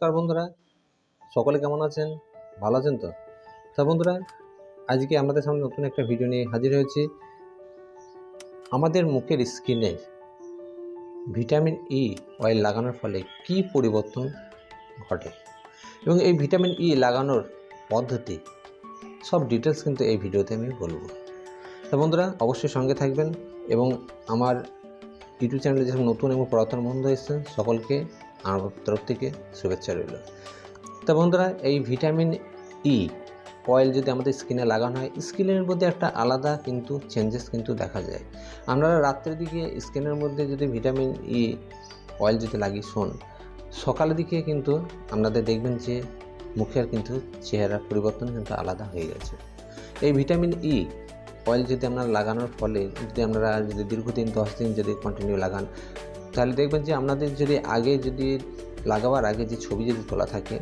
নমস্কার বন্ধুরা। সকলে কেমন আছেন? ভালো আছেন তো? তা বন্ধুরা, আজকে আমাদের সামনে নতুন একটা ভিডিও নিয়ে হাজির হয়েছি। আমাদের মুখের স্কিনে ভিটামিন ই অয়েল লাগানোর ফলে কি পরিবর্তন ঘটে? এবং এই ভিটামিন ই লাগানোর পদ্ধতি, সব ডিটেলস কিন্তু এই ভিডিওতে আমি বলব। তা বন্ধুরা, অবশ্যই সঙ্গে থাকবেন এবং আমার ইউটিউব চ্যানেলে যেসব নতুন এবং পুরাতন বন্ধু এসেছেন, সকলকে আমার তরফ থেকে শুভেচ্ছা রইল। তা বন্ধুরা, এই ভিটামিন ই অয়েল যদি আমাদের স্কিনে লাগানো হয় স্কিনের মধ্যে একটা আলাদা কিন্তু চেঞ্জেস কিন্তু দেখা যায়। আপনারা রাত্রের দিকে স্কিনের মধ্যে যদি ভিটামিন ই অয়েল যদি লাগিয়ে শোন, সকালের দিকে কিন্তু আপনাদের দেখবেন যে মুখের কিন্তু চেহারার পরিবর্তন কিন্তু আলাদা হয়ে গেছে। এই ভিটামিন ই অয়েল যদি আপনারা লাগানোর ফলে যদি আপনারা যদি দীর্ঘদিন দশ দিন যদি কন্টিনিউ লাগান, তাহলে দেখবেন যে আপনাদের যদি আগে যদি লাগাবার আগে যে ছবি যদি তোলা থাকে,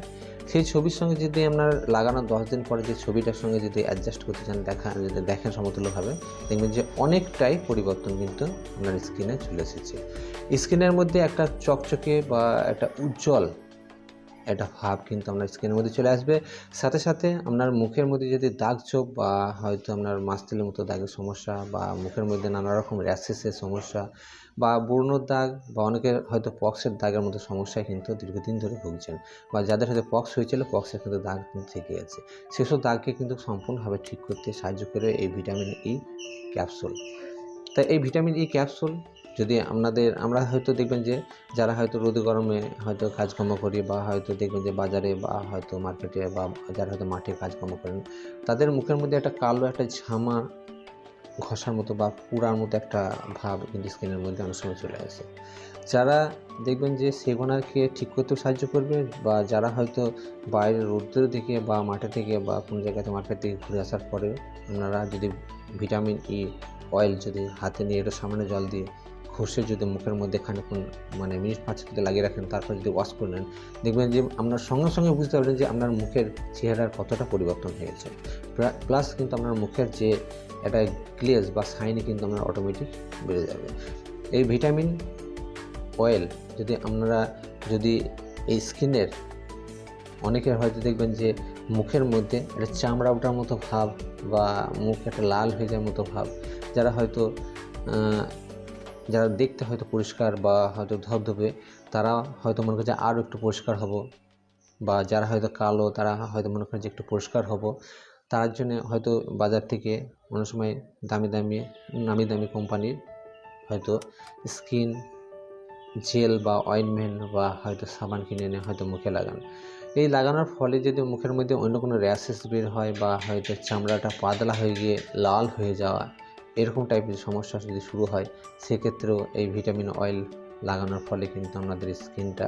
সেই ছবির সঙ্গে যদি আপনার লাগানোর দশ দিন পরে যে ছবিটার সঙ্গে যদি অ্যাডজাস্ট করতে চান, দেখা, যদি দেখেন সমতুল্যভাবে, দেখবেন যে অনেকটাই পরিবর্তন কিন্তু আপনার স্কিনে চলে এসেছে। স্কিনের মধ্যে একটা চকচকে বা একটা উজ্জ্বল একটা ভাব কিন্তু আপনার স্কিনের মধ্যে চলে আসবে। সাথে সাথে আপনার মুখের মধ্যে যদি দাগ ছোপ বা হয়তো আপনার মাস্তিলের মতো দাগের সমস্যা বা মুখের মধ্যে নানা রকম র্যাশেসের সমস্যা বা বর্ণর দাগ বা অনেকের হয়তো পক্সের দাগের মতো সমস্যায় কিন্তু দীর্ঘদিন ধরে ভুগছেন বা যাদের হয়তো পক্স হয়েছিল, পক্সের কিন্তু দাগ কিন্তু থেকে গেছে। সেসব দাগকে কিন্তু সম্পূর্ণভাবে ঠিক করতে সাহায্য করে এই ভিটামিন ই ক্যাপসুল তাই এই ভিটামিন ই ক্যাপসুল যদি আপনাদের, আমরা হয়তো দেখবেন যে যারা হয়তো রোদে গরমে হয়তো কাজকর্ম করি বা হয়তো দেখবেন যে বাজারে বা হয়তো মার্কেটে বা যারা হয়তো মাঠে কাজকর্ম করেন, তাদের মুখের মধ্যে একটা কালো একটা ঝামা ঘষার মতো বা পুরার মতো একটা ভাব কিন্তু স্কিনের মধ্যে অনেক সময় চলে আসে। যারা দেখবেন যে সেগুনাকে ঠিক করতেও সাহায্য করবে বা যারা হয়তো বাইরে রোদ্র থেকে বা মাঠে থেকে বা কোনো জায়গাতে মার্কেট থেকে ঘুরে আসার পরে আপনারা যদি ভিটামিন ই অয়েল যদি হাতে নিয়ে একটু সামান্য জল দিয়ে ঘষে যদি মুখের মধ্যে খানিক্ষণ মানে মিনিট পাঁচ যদি লাগিয়ে রাখেন, তারপর যদি ওয়াশ করে নেন, দেখবেন যে আপনার সঙ্গে সঙ্গে বুঝতে পারবেন যে আপনার মুখের চেহারার কতটা পরিবর্তন হয়েছে প্লাস কিন্তু আপনার মুখের যে একটা গ্লেজ বা সাইনি কিন্তু আপনার অটোমেটিক বেড়ে যাবে। এই ভিটামিন অয়েল যদি আপনারা, যদি এই স্কিনের, অনেকের হয়তো দেখবেন যে মুখের মধ্যে একটা চামড়া ওঠার মতো ভাব বা মুখ একটা লাল হয়ে যাওয়ার মতো ভাব, যারা হয়তো যারা দেখতে হয়তো পরিষ্কার বা হয়তো ধবধবে, তারা হয়তো মনে করছে আরও একটু পরিষ্কার হব। বা যারা হয়তো কালো, তারা হয়তো মনে করেন যে একটু পরিষ্কার হব। তার জন্য হয়তো বাজার থেকে অনেক সময় দামি দামি, নামি দামি কোম্পানির হয়তো স্কিন জেল বা অয়েনমেন্ট বা হয়তো সাবান কিনে এনে হয়তো মুখে লাগান। এই লাগানোর ফলে যদি মুখের মধ্যে অন্য কোনো র্যাশেস বের হয় বা হয়তো চামড়াটা পাতলা হয়ে গিয়ে লাল হয়ে যাওয়া এরকম টাইপের সমস্যা যদি শুরু হয়, সেক্ষেত্রেও এই ভিটামিন অয়েল লাগানোর ফলে কিন্তু আমাদের স্কিনটা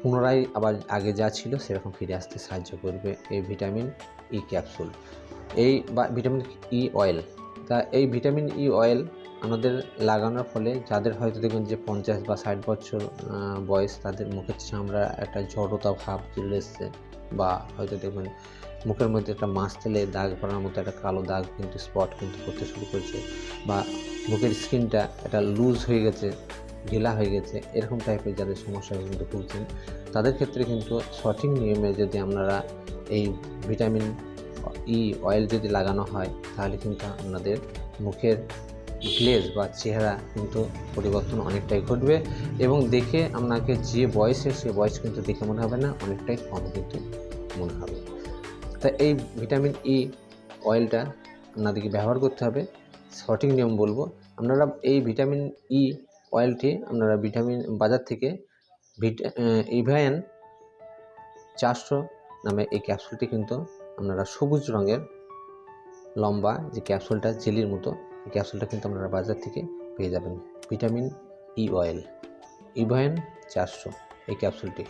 পুনরায় আবার আগে যা ছিল, সেরকম ফিরে আসতে সাহায্য করবে এই ভিটামিন ই ক্যাপসুল এই বা ভিটামিন ই অয়েল তা এই ভিটামিন ই অয়েল আমাদের লাগানোর ফলে যাদের হয়তো দেখবেন যে পঞ্চাশ বা ষাট বছর বয়স, তাদের মুখের চামড়া একটা জড়তা ভাব চলে এসছে। বা হয়তো দেখবেন মুখের মধ্যে একটা মাছ তেলে দাগ পড়ার মতো একটা কালো দাগ কিন্তু স্পট কিন্তু করতে শুরু করছে বা মুখের স্কিনটা একটা লুজ হয়ে গেছে, ঢিলা হয়ে গেছে, এরকম টাইপের যাদের সমস্যা কিন্তু ভুগছেন, তাদের ক্ষেত্রে কিন্তু সঠিক নিয়মে যদি আপনারা এই ভিটামিন ই অয়েল যদি লাগানো হয়, তাহলে কিন্তু আপনাদের মুখের গ্লেজ বা চেহারা কিন্তু পরিবর্তন অনেকটাই ঘটবে এবং দেখে আপনাকে যে বয়সে, সে বয়স কিন্তু দেখে মনে হবে না, অনেকটাই কম কিন্তু মনে হবে। তা এই ভিটামিন ই অয়েলটা আপনাদেরকে ব্যবহার করতে হবে। সঠিক নিয়ম বলব, আপনারা এই ভিটামিন ই অয়েলটি আপনারা ভিটামিন বাজার থেকে ভিটা ইভায়ান চারশো নামে এই ক্যাপসুলটি কিন্তু আপনারা সবুজ রঙের লম্বা যে ক্যাপসুলটা জেলির মতো এই ক্যাপসুলটা কিন্তু আপনারা বাজার থেকে পেয়ে যাবেন। ভিটামিন ই অয়েল ইভায়ান চারশো এই ক্যাপসুলটি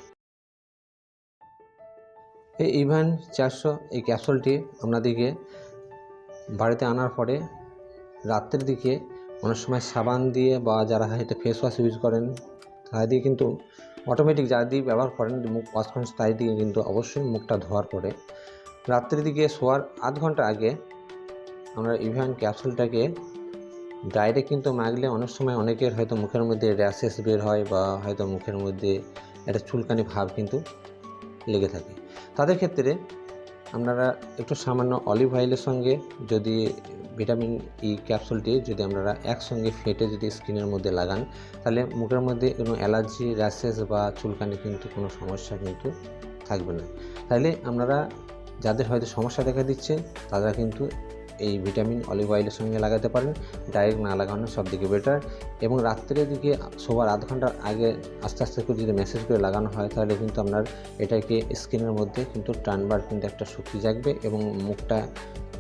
এই ইভান চারশো এই ক্যাপসুলটি আপনাদেরকে বাড়িতে আনার পরে রাত্রের দিকে অনেক সময় সাবান দিয়ে বা যারা হয়তো ফেস ওয়াশ ইউজ করেন তাদের দিয়ে কিন্তু অটোমেটিক যারা দিয়ে ব্যবহার করেন, মুখ ওয়াশ করেন তাই দিয়ে কিন্তু অবশ্যই মুখটা ধোয়ার পরে। রাত্রের দিকে শোয়ার আধ ঘণ্টা আগে আমরা ইভান ক্যাপসুলটাকে ডাইরেক্ট কিন্তু মাগলে অনেক সময় অনেকের হয়তো মুখের মধ্যে র্যাশেস বের হয় বা হয়তো মুখের মধ্যে একটা চুলকানি ভাব কিন্তু লেগে থাকে। তাদের ক্ষেত্রে আপনারা একটু সামান্য অলিভ অয়েলের সঙ্গে যদি ভিটামিন ই ক্যাপসুলটি যদি আপনারা একসঙ্গে ফেটে যদি স্কিনের মধ্যে লাগান, তাহলে মুখের মধ্যে কোনো অ্যালার্জি র্যাশেস বা চুলকানি কিন্তু কোনো সমস্যা কিন্তু থাকবে না। তাহলে আপনারা যাদের হয়তো সমস্যা দেখা দিচ্ছে, তারা কিন্তু এই ভিটামিন, অলিভ অয়েলের সঙ্গে লাগাতে পারেন ডাইরেক্ট না লাগানো সব থেকে বেটার এবং রাত্রের দিকে শোবার আধ ঘণ্টার আগে আস্তে আস্তে করে যদি মেসেজ করে লাগানো হয়, তাহলে কিন্তু আপনার এটাকে স্কিনের মধ্যে কিন্তু টানবার কিন্তু একটা শক্তি জাগবে এবং মুখটা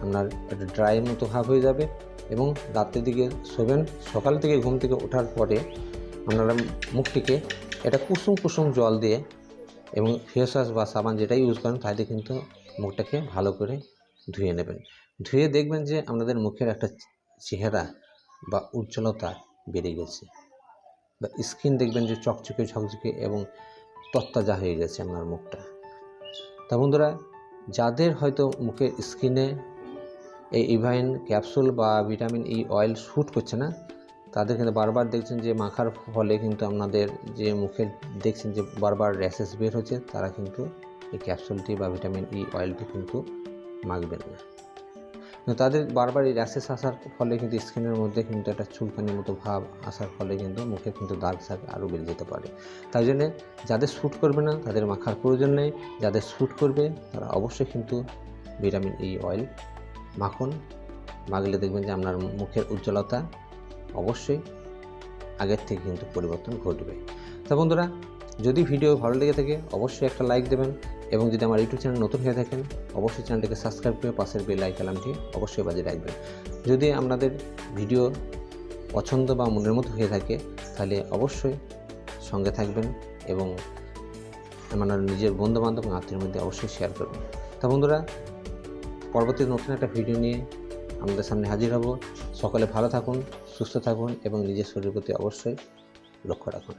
আপনার একটা ড্রাই মতো ভাব হয়ে যাবে। এবং রাত্রের দিকে শোবেন, সকাল থেকে ঘুম থেকে ওঠার পরে আপনারা মুখটিকে এটা কুসুম কুসুম জল দিয়ে এবং ফেস ওয়াশ বা সাবান যেটাই ইউজ করেন তাতে কিন্তু মুখটাকে ভালো করে ধুয়ে নেবেন। ধুয়ে দেখবেন যে আপনাদের মুখের একটা চেহারা বা উজ্জ্বলতা বেড়ে গেছে। বা স্কিন দেখবেন যে চকচকে ঝকঝকে এবং তত্তাজা হয়ে গেছে আপনার মুখটা। তা বন্ধুরা, যাদের হয়তো মুখের স্কিনে এই ইভাইন ক্যাপসুল বা ভিটামিন ই অয়েল শ্যুট করছে না, তাদের কিন্তু বারবার দেখছেন যে মাখার ফলে কিন্তু আপনাদের যে মুখে দেখছেন যে বারবার র্যাশেস বের হচ্ছে, তারা কিন্তু এই ক্যাপসুলটি বা ভিটামিন ই অয়েলটি কিন্তু মাখবেন না। তাদের বারবার এই র্যাশেস আসার ফলে কিন্তু স্কিনের মধ্যে কিন্তু একটা চুলকানির মতো ভাব আসার ফলে কিন্তু মুখে কিন্তু দাগ সাগ আরও বেড়ে যেতে পারে। তাই জন্যে যাদের শ্যুট করবে না, তাদের মাখার প্রয়োজন নেই। যাদের শ্যুট করবে, তারা অবশ্যই কিন্তু ভিটামিন ই অয়েল মাখুন। মাখলে দেখবেন যে আপনার মুখের উজ্জ্বলতা অবশ্যই আগের থেকে কিন্তু পরিবর্তন ঘটবে। তা বন্ধুরা, যদি ভিডিও ভালো লেগে থাকে, অবশ্যই একটা লাইক দেবেন। এবং যদি আমার ইউটিউব চ্যানেল নতুন হয়ে থাকেন, অবশ্যই চ্যানেলটিকে সাবস্ক্রাইব করে পাশের বেল আইকনটি অবশ্যই বাজিয়ে রাখবেন। যদি আপনাদের ভিডিও পছন্দ বা মনের মতো হয়ে থাকে, তাহলে অবশ্যই সঙ্গে থাকবেন এবং আমার নিজের বন্ধু বান্ধব এবং আত্মীয়ের মধ্যে অবশ্যই শেয়ার করবেন। তা বন্ধুরা, পরবর্তী নতুন একটা ভিডিও নিয়ে আমাদের সামনে হাজির হব। সকলে ভালো থাকুন, সুস্থ থাকুন এবং নিজের শরীরের প্রতি অবশ্যই লক্ষ্য রাখুন।